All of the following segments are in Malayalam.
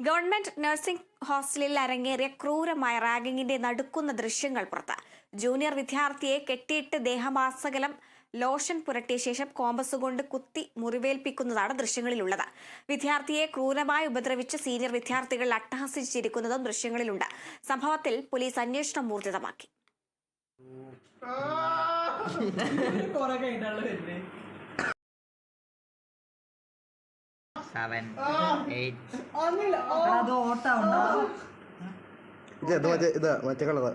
ഗവൺമെന്റ് നഴ്സിംഗ് ഹോസ്റ്റലിൽ അരങ്ങേറിയ ക്രൂരമായ റാഗിങ്ങിന്റെ നടുക്കുന്ന ദൃശ്യങ്ങൾ പുറത്ത്. ജൂനിയർ വിദ്യാർത്ഥിയെ കെട്ടിയിട്ട് ദേഹമാസകലം ലോഷൻ പുരട്ടിയ ശേഷം കോമ്പസ് കൊണ്ട് കുത്തി മുറിവേൽപ്പിക്കുന്നതാണ് ദൃശ്യങ്ങളിലുള്ളത്. വിദ്യാർത്ഥിയെ ക്രൂരമായി ഉപദ്രവിച്ച് സീനിയർ വിദ്യാർത്ഥികൾ അട്ടഹസിച്ചിരിക്കുന്നതും ദൃശ്യങ്ങളിലുണ്ട്. സംഭവത്തിൽ പോലീസ് അന്വേഷണം ഊർജിതമാക്കി. seven, eight, അത് ഓട്ട ഉണ്ടാവും ഇത് ഇത് മറ്റേ ഇത് മറ്റേ കളറ്?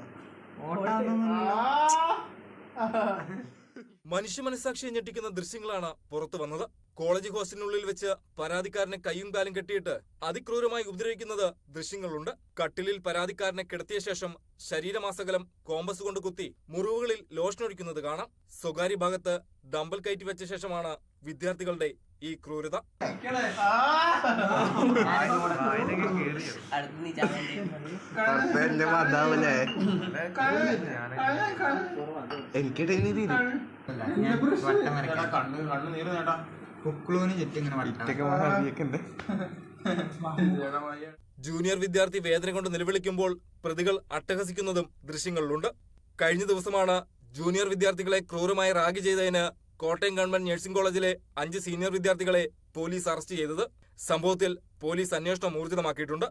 മനുഷ്യ മനസ്സാക്ഷി ഞെട്ടിക്കുന്ന ദൃശ്യങ്ങളാണ് പുറത്തു വന്നത്. കോളേജ് ഹോസ്റ്റലിനുള്ളിൽ വെച്ച് പരാതിക്കാരനെ കൈയും കാലും കെട്ടിയിട്ട് അതിക്രൂരമായി ഉപദ്രവിക്കുന്നത് ദൃശ്യങ്ങളുണ്ട്. കട്ടിലിൽ പരാതിക്കാരനെ കിടത്തിയ ശേഷം ശരീരമാസകലം കോമ്പസ് കൊണ്ട് കുത്തി മുറിവുകളിൽ ലോഷനൊഴിക്കുന്നത് കാണാം. സ്വകാര്യ ഭാഗത്ത് ഡമ്പൽ കയറ്റി വെച്ച ശേഷമാണ് വിദ്യാർത്ഥികളുടെ ഈ ക്രൂരത. ജൂനിയർ വിദ്യാർത്ഥി വേദന കൊണ്ട് നിലവിളിക്കുമ്പോൾ പ്രതികൾ അട്ടഹസിക്കുന്നതും ദൃശ്യങ്ങളിലുണ്ട്. കഴിഞ്ഞ ദിവസമാണ് ജൂനിയർ വിദ്യാർത്ഥികളെ ക്രൂരമായി റാഗ് ചെയ്തതിന് കോട്ടയം ഗവൺമെന്റ് നഴ്സിംഗ് കോളേജിലെ അഞ്ച് സീനിയർ വിദ്യാർത്ഥികളെ പോലീസ് അറസ്റ്റ് ചെയ്തത്. സംഭവത്തിൽ പോലീസ് അന്വേഷണം ഊർജിതമാക്കിയിട്ടുണ്ട്.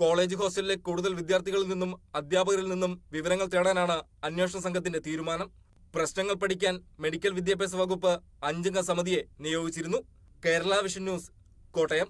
കോളേജ് ഹോസ്റ്റലിലെ കൂടുതൽ വിദ്യാർത്ഥികളിൽ നിന്നും അധ്യാപകരിൽ നിന്നും വിവരങ്ങൾ തേടാനാണ് അന്വേഷണ സംഘത്തിന്റെ തീരുമാനം. പ്രശ്നങ്ങൾ പഠിക്കാൻ മെഡിക്കൽ വിദ്യാഭ്യാസ വകുപ്പ് അഞ്ചംഗ സമിതിയെ നിയോഗിച്ചിരുന്നു. Kerala vision news Kottayam.